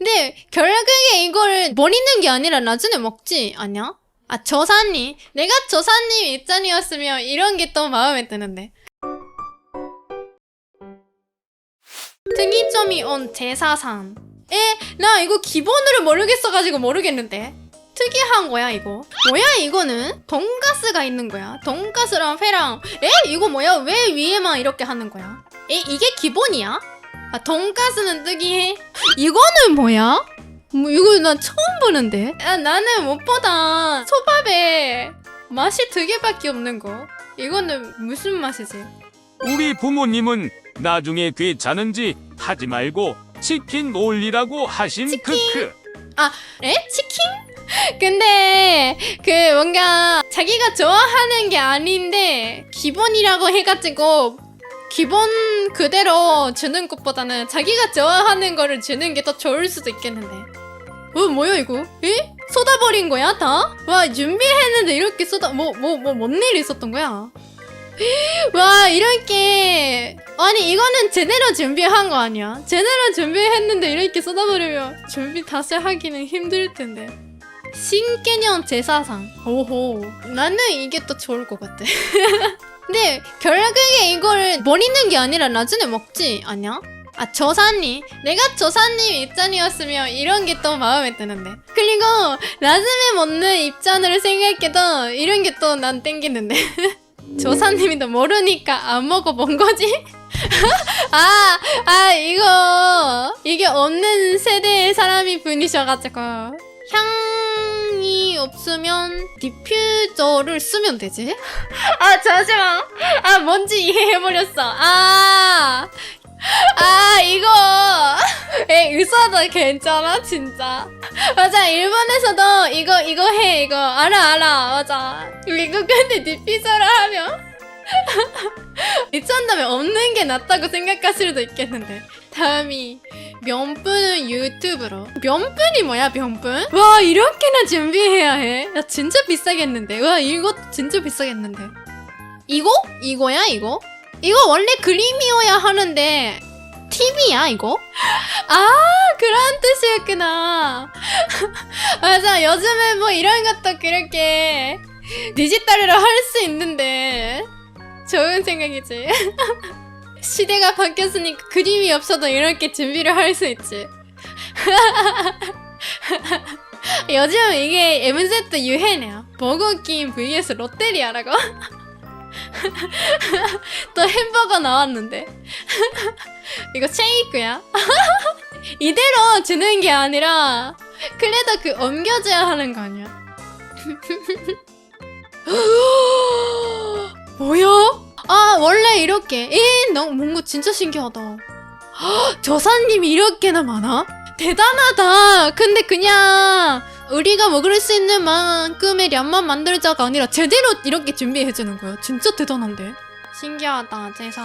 근데 결국에 이걸 버리는 게 아니라 나중에 먹지 아니야? 아 저사님 내가 저사님 입장이었으면 이런 게 또 마음에 드는데 특이점이 온 제사상 에? 나 이거 기본으로 모르겠어가지고 모르겠는데 특이한 거야 이거 뭐야 이거는? 돈가스가 있는 거야 돈가스랑 회랑 에? 이거 뭐야 왜 위에만 이렇게 하는 거야? 에? 이게 기본이야? 아 돈가스는 특이해 이거는 뭐야? 뭐 이거 난 처음 보는데 아, 나는 무엇보다 소밥에 맛이 두 개밖에 없는 거 이거는 무슨 맛이지? 우리 부모님은 나중에 귀찮은지 하지 말고 치킨 올리라고 하신 크크. 에? 치킨? 근데 그 뭔가 자기가 좋아하는 게 아닌데 기본이라고 해가지고 기본 그대로 주는 것보다는 자기가 좋아하는 거를 주는 게 더 좋을 수도 있겠는데 어 뭐야 이거? 에? 쏟아버린 거야 다? 와 준비했는데 이렇게 쏟아 뭐 뭐 뭐 뭔 일이 있었던 거야? 와 이렇게 아니 이거는 제대로 준비한 거 아니야? 제대로 준비했는데 이렇게 쏟아버리면 준비 다시 하기는 힘들 텐데 신개념 제사상 오호 나는 이게 또 좋을 것 같아 근데 결국에 이걸 버리는 게 아니라 나중에 먹지 아니야? 아 저사님. 내가 저사님 입장이었으면 이런 게 또 마음에 드는데. 그리고 나중에 먹는 입장으로 생각해도 이런 게 또 난 땡기는데. 조사님이도 모르니까 안 먹어본 거지? 아, 아, 이거, 이게 없는 세대의 사람이 분이셔가지고, 향 이 없으면 디퓨저를 쓰면 되지? 아, 잠시만. 아, 뭔지 이해해버렸어. 아, 아, 이거. 에, 의사도 괜찮아, 진짜. 맞아, 일본에서도 이거, 이거 해, 이거. 알아, 알아, 맞아. 이거 근데 디퓨저를 하면. 미쳤다면 없는 게 낫다고 생각하실 수도 있겠는데. 다음이, 면분은 유튜브로. 면분이 뭐야, 면분? 와, 이렇게나 준비해야 해? 야, 진짜 비싸겠는데. 와, 이거 진짜 비싸겠는데. 이거? 이거야, 이거? 이거 원래 그림이어야 하는데, TV야, 이거? 아, 그런 뜻이었구나. 맞아, 요즘에 뭐 이런 것도 그렇게 디지털으로 할 수 있는데, 좋은 생각이지. 시대가 바뀌었으니까 그림이 없어도 이렇게 준비를 할 수 있지. 요즘 이게 MZ 유행이야. 버거킹 vs 롯데리아라고. 또 햄버거 나왔는데. 이거 쉐이크야. 이대로 주는 게 아니라 그래도 그 옮겨줘야 하는 거 아니야? 이렇게 에 너무 뭔가 진짜 신기하다. 헉, 저사님이 이렇게나 많아? 대단하다. 근데 그냥 우리가 먹을 수 있는 만큼의 량만 만들자가 아니라 제대로 이렇게 준비해주는 거야. 진짜 대단한데. 신기하다 제사.